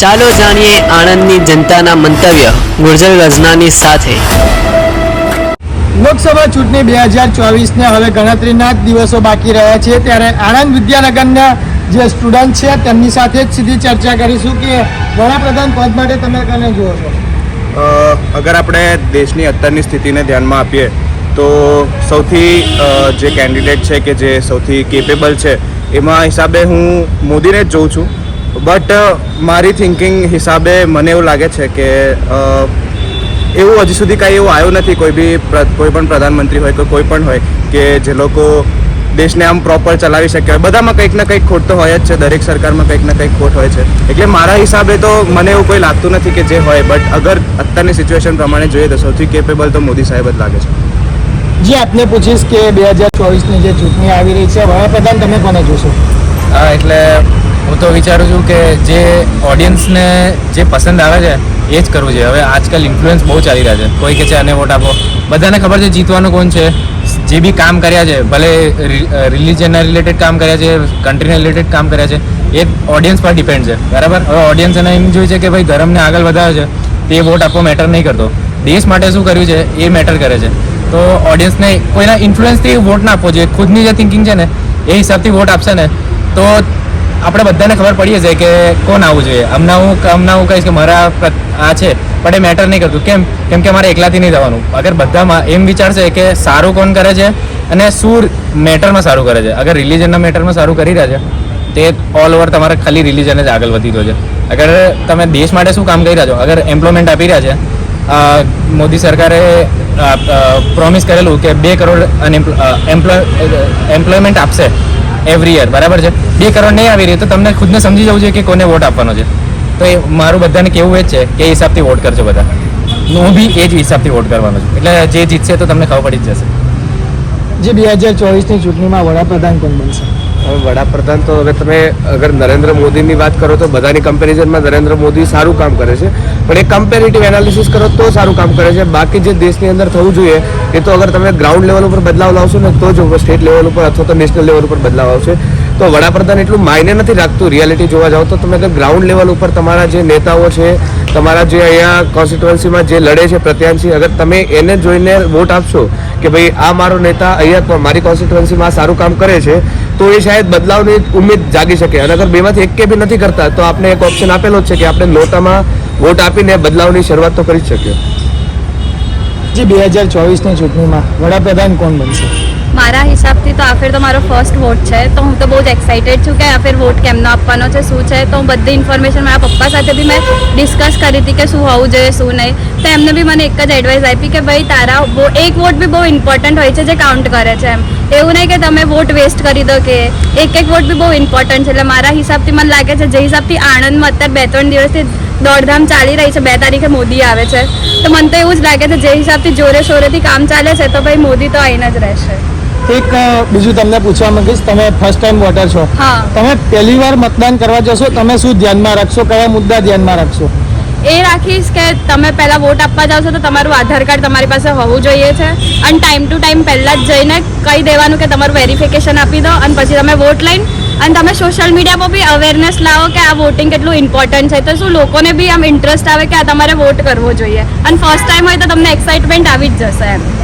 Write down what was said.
ચાલો જાણીએ આણંદની જનતાના મંતવ્ય ગુર્જર રજનાની સાથે. લોકસભા ચૂંટણી બે હજાર ચોવીસને હવે ગણતરીના જ દિવસો બાકી રહ્યા છે. ત્યારે આણંદ વિદ્યાનગરના જે સ્ટુડન્ટ છે તેમની સાથે જ સીધી ચર્ચા કરીશું કે વડાપ્રધાન પદ માટે તમે કને જુઓ છો? અગર આપણે દેશની અત્યારની સ્થિતિને ધ્યાનમાં આપીએ તો સૌથી જે કેન્ડિડેટ છે કે જે સૌથી કેપેબલ છે એમાં હિસાબે હું મોદીને જ જોઉં છું. બટ મારી થિંકિંગ હિસાબે મને એવું લાગે છે કે એવું હજી સુધી કાંઈ એવું આવ્યું નથી કોઈ બી પ્ર- કોઈ પણ પ્રધાનમંત્રી હોય કે કોઈ પણ હોય કે જે લોકો દેશને આમ પ્રોપર ચલાવી શકે હોય. બધામાં કંઈક ને કંઈક ખોટ તો હોય જ છે દરેક સરકારમાં કંઈક ને કંઈક ખોટ હોય છે. એટલે મારા હિસાબે તો મને એવું કોઈ લાગતું નથી કે જે હોય બટ અગર અત્યારની સિચ્યુએશન પ્રમાણે જોઈએ તો સૌથી કેપેબલ તો મોદી સાહેબ જ લાગે છે. જે આપને પૂછીશ કે બે હજાર ચોવીસની જે ચૂંટણી આવી રહી છે વડાપ્રધાન તમે કોને જોશો? એટલે તો વિચારું છું કે જે ઓડિયન્સને જે પસંદ આવે છે, એ જ કરવું છે હવે આજકાલ ઇન્ફ્લુઅન્સ બહુ ચાલી રહ્યા છે. કોઈ કે છે, આને વોટ આપો. બધાને ખબર છે જીતવાનું કોણ છે? જે બી કામ કર્યા છે, ભલે રિલિજનના રિલેટેડ કામ કર્યા છે કન્ટ્રીના રિલેટેડ કામ કર્યા છે, એ ઓડિયન્સ પર ડિપેન્ડ છે. બરાબર? હવે ઓડિયન્સ એને એમ જોઈએ છે કે ભાઈ ધર્મને આગળ વધારે છે, તે વોટ આપવો મેટર નહીં કરતો. દેશ માટે શું કર્યું છે, એ મેટર કરે છે. તો ઓડિયન્સને કોઈના ઇન્ફ્લુઅન્સથી વોટ ના આપવો જોઈએ. ખુદની જે થિંકિંગ છે ને, એ હિસાબથી વોટ આપશે ને, તો આપણે બધાને ખબર પડી જાય કે કોણ આવવું જોઈએ. હમણાં હું હમણાં હું કહીશ કે મારા આ છે, પણ એ મેટર નહીં કરતું. કેમ? કેમ કે મારે એકલાથી નહીં જવાનું. અગર બધામાં એમ વિચારશે કે સારું કોણ કરે છે અને શું મેટરમાં સારું કરે છે. અગર રિલિજનના મેટરમાં સારું કરી રહ્યા છે, તે ઓલ ઓવર તમારે ખાલી રિલિજન જ આગળ વધી રહ્યો છે. અગર તમે દેશ માટે શું કામ કરી રહ્યા છો? અગર એમ્પ્લોયમેન્ટ આપી રહ્યા છે મોદી સરકારે પ્રોમિસ કરેલું કે બે કરોડ એમ્પ્લોયમેન્ટ આપશે. એવરી યર બરાબર છે? બે કરોડ નહીં આવી રહી તો તમને ખુદને સમજી જવું જોઈએ કે કોને વોટ આપવાનો છે. તો એ મારું બધાને કેવું એ છે કે એ હિસાબથી વોટ કરજો બધા. હું બી એ જ હિસાબથી વોટ કરવાનો છું. એટલે જે જીતશે તો તમને ખબર પડી જ જશે. જે બે હજાર ચોવીસની ચૂંટણીમાં વડાપ્રધાન કોણ બનશે? હવે વડાપ્રધાન તો હવે તમે અગર નરેન્દ્ર મોદીની વાત કરો તો બધાની કમ્પેરિઝનમાં નરેન્દ્ર મોદી સારું કામ કરે છે. પણ એ કમ્પેરેટિવ એનાલિસિસ કરો તો સારું કામ કરે છે. બાકી જે દેશની અંદર થવું જોઈએ, એ તો અગર તમે ગ્રાઉન્ડ લેવલ ઉપર બદલાવ લાવશો ને, તો જ સ્ટેટ લેવલ ઉપર અથવા તો નેશનલ લેવલ ઉપર બદલાવ આવશે. તો વડાપ્રધાન એટલું માયને નથી રાખતું રિયાલિટી જોવા જાઓ તો તમે ગ્રાઉન્ડ લેવલ ઉપર તમારા જે નેતાઓ છે તમારા જે અહીંયા કોન્સ્ટિટ્યુઅન્સીમાં જે લડે છે પ્રત્યાંશી અગર તમે એને જોઈને વોટ આપશો કે ભાઈ આ મારો નેતા અહીંયા મારી કોન્સ્ટિટ્યુઅન્સીમાં સારું કામ કરે છે તો એ શાયદ બદલાવની ઉમેદ જાગી શકે. અને અગર બેમાંથી એક કે બી નથી કરતા તો આપણે એક ઓપ્શન આપેલો જ છે કે આપણે નોટામાં વોટ આપીને બદલાવની શરૂઆત તો કરી જ શકીએ. જે બે હજાર ચોવીસની ચૂંટણીમાં વડાપ્રધાન કોણ બનશે? મારા હિસાબથી તો આ ફેર તો મારો ફર્સ્ટ વોટ છે. તો હું તો બહુ જ એક્સાઇટેડ છું કે આ ફેર વોટ કેમનો આપવાનો છે, શું છે? તો બધી ઇન્ફોર્મેશન મારા પપ્પા સાથે બી મેં ડિસ્કસ કરી હતી કે શું હોવું જોઈએ, શું નહીં. તો એમને બી મને એક જ એડવાઇસ આપી કે ભાઈ, તારા એક વોટ બી બહુ ઇમ્પોર્ટન્ટ હોય છે જે કાઉન્ટ કરે છે એમ. એવું નહીં કે તમે વોટ વેસ્ટ કરી દો કે એક એક વોટ બી બહુ ઇમ્પોર્ટન્ટ છે. એટલે મારા હિસાબથી મને લાગે છે, જે હિસાબથી આણંદમાં અત્યારે બે ત્રણ દિવસથી દોડધામ ચાલી રહી છે, બે તારીખે મોદી આવે છે. તો મને તો એવું જ લાગે છે, જે હિસાબથી જોરે શોરેથી કામ ચાલે છે, તો ભાઈ મોદી તો આવીને જ રહેશે. એક બીજું તમને પૂછવા માંગીશ. તમે ફર્સ્ટ ટાઈમ વોટર છો. હા. તમે પહેલી વાર મતદાન કરવા જશો તમે શું ધ્યાનમાં રાખશો? કયા મુદ્દા ધ્યાનમાં રાખશો? એ રાખીશ કે તમે પહેલાં વોટ આપવા જાવ છો તો તમારું આધાર કાર્ડ તમારી પાસે હોવું જોઈએ છે. અને ટાઈમ ટુ ટાઈમ પહેલાં જ જઈને કહી દેવાનું કે તમારું વેરિફિકેશન આપી દો અને પછી તમે વોટ લઈને અને તમે સોશિયલ મીડિયા પર બી અવેરનેસ લાવો કે આ વોટિંગ કેટલું ઇમ્પોર્ટન્ટ છે. તો શું લોકોને બી આમ ઇન્ટરેસ્ટ આવે કે આ તમારે વોટ કરવો જોઈએ. અને ફર્સ્ટ ટાઈમ હોય તો તમને એક્સાઇટમેન્ટ આવી જ જશે એમ.